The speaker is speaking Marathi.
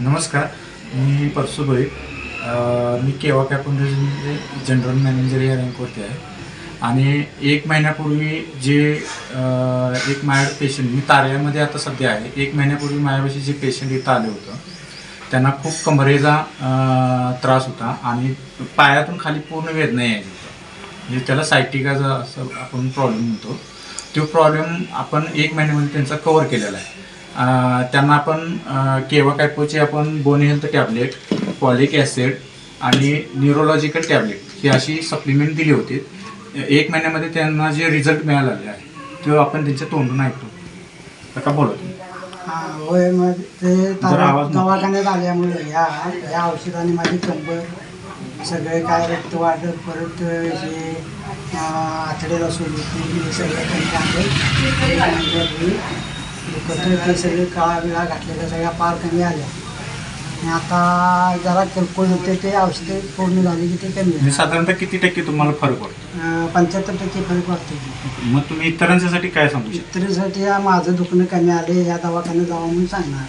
नमस्कार मी परसू मी केवा कॅपमध्ये जनरल मॅनेजर या रँकवरती आहे. आणि एक महिन्यापूर्वी जे एक माझ्या पेशंट मी ताऱ्यामध्ये आता सध्या आहे. एक महिन्यापूर्वी माझ्यापाशी जे पेशंट इथं आले होतं त्यांना खूप कमरेचा त्रास होता आणि पायातून खाली पूर्ण वेदना यायची. होतं म्हणजे त्याला सायटिकाचा असं आपण प्रॉब्लेम होतो तो प्रॉब्लेम आपण एक महिन्यामध्ये त्यांचा कवर केलेला आहे. त्यांना आपण केवा कॅपोचे आपण bony health tablet folic acid आणि न्यूरोलॉजिकल टॅबलेट ही अशी सप्लिमेंट दिली होती. एक महिन्यामध्ये त्यांना जे रिझल्ट मिळालेले आहे तो आपण त्यांच्या तोंडून ऐकतो. आता बोला तुम्ही. हा, होय मग ते. दवाखान्यात आल्यामुळे ह्या ह्या औषधाने माझी कंबर सगळे काय रक्त वाढत परत हे सोडून हे सगळं कमी दुखत ते सगळे काळा बिळा घातलेल्या सगळ्या पार कमी आल्या. आणि आता जरा किरकोळ होते ते औषधे पूर्ण झाली की ते कमी म्हणजे साधारणतः किती टक्के तुम्हाला फरक पडतो पंच्याहत्तर टक्के फरक वाटतो. मग तुम्ही इतरांच्यासाठी काय सांगू शकता? इतरीसाठी माझं दुखणं कमी आले या दवाखान्यात जावं म्हणून सांगणार.